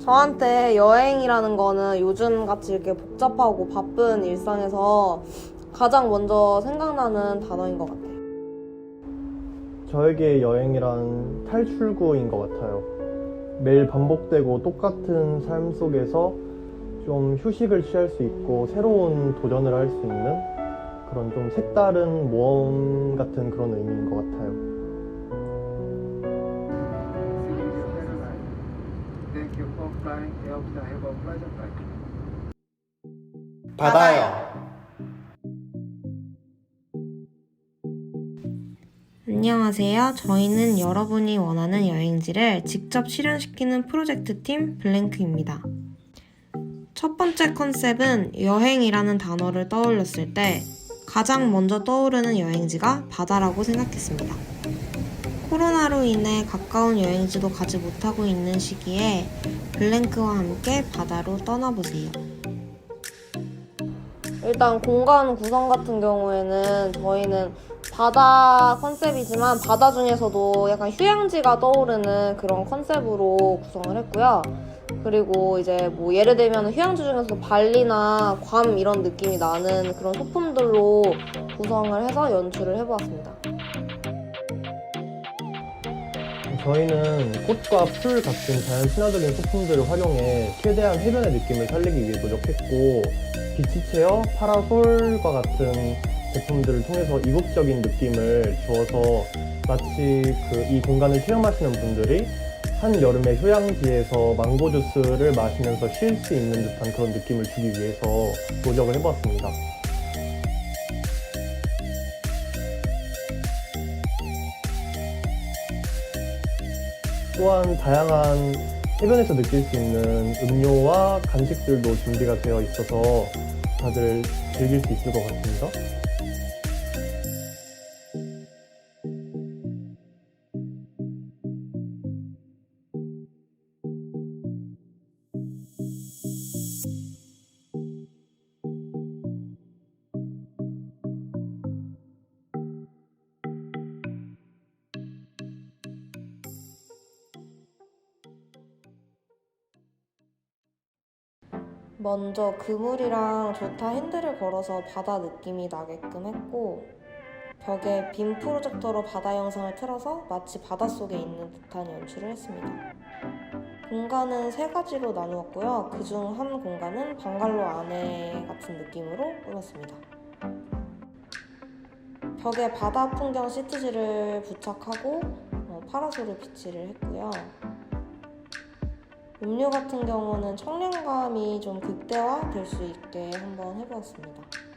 저한테 여행이라는 거는 요즘 같이 이렇게 복잡하고 바쁜 일상에서 가장 먼저 생각나는 단어인 것 같아요. 저에게 여행이란 탈출구인 것 같아요. 매일 반복되고 똑같은 삶 속에서 좀 휴식을 취할 수 있고 새로운 도전을 할 수 있는 그런 좀 색다른 모험 같은 그런 의미인 것 같아요. A pleasant flight. 바다요. 안녕하세요. 저희는 여러분이 원하는 여행지를 직접 실현시키는 프로젝트 팀 블랭크입니다. 첫 번째 컨셉은 여행이라는 단어를 떠올렸을 때 가장 먼저 떠오르는 여행지가 바다라고 생각했습니다. 코로나로 인해 가까운 여행지도 가지 못하고 있는 시기에 블랭크와 함께 바다로 떠나보세요. 일단 공간 구성 같은 경우에는 저희는 바다 컨셉이지만 바다 중에서도 약간 휴양지가 떠오르는 그런 컨셉으로 구성을 했고요. 그리고 이제 뭐 예를 들면 휴양지 중에서도 발리나 괌 이런 느낌이 나는 그런 소품들로 구성을 해서 연출을 해보았습니다. 저희는 꽃과 풀 같은 자연 친화적인 소품들을 활용해 최대한 해변의 느낌을 살리기 위해 노력했고 비치 체어, 파라솔과 같은 제품들을 통해서 이국적인 느낌을 주어서 마치 그 이 공간을 체험하시는 분들이 한 여름의 휴양지에서 망고 주스를 마시면서 쉴 수 있는 듯한 그런 느낌을 주기 위해서 노력을 해봤습니다. 또한 다양한 해변에서 느낄 수 있는 음료와 간식들도 준비가 되어 있어서 다들 즐길 수 있을 것 같습니다. 먼저 그물이랑 좋다 핸들을 걸어서 바다 느낌이 나게끔 했고 벽에 빔 프로젝터로 바다 영상을 틀어서 마치 바닷속에 있는 듯한 연출을 했습니다. 공간은 세 가지로 나누었고요. 그중 한 공간은 방갈로 안에 같은 느낌으로 꾸몄습니다. 벽에 바다 풍경 시트지를 부착하고 어, 파라솔을 비치를 했고요. 음료 같은 경우는 청량감이 좀 극대화 될 수 있게 한번 해보았습니다.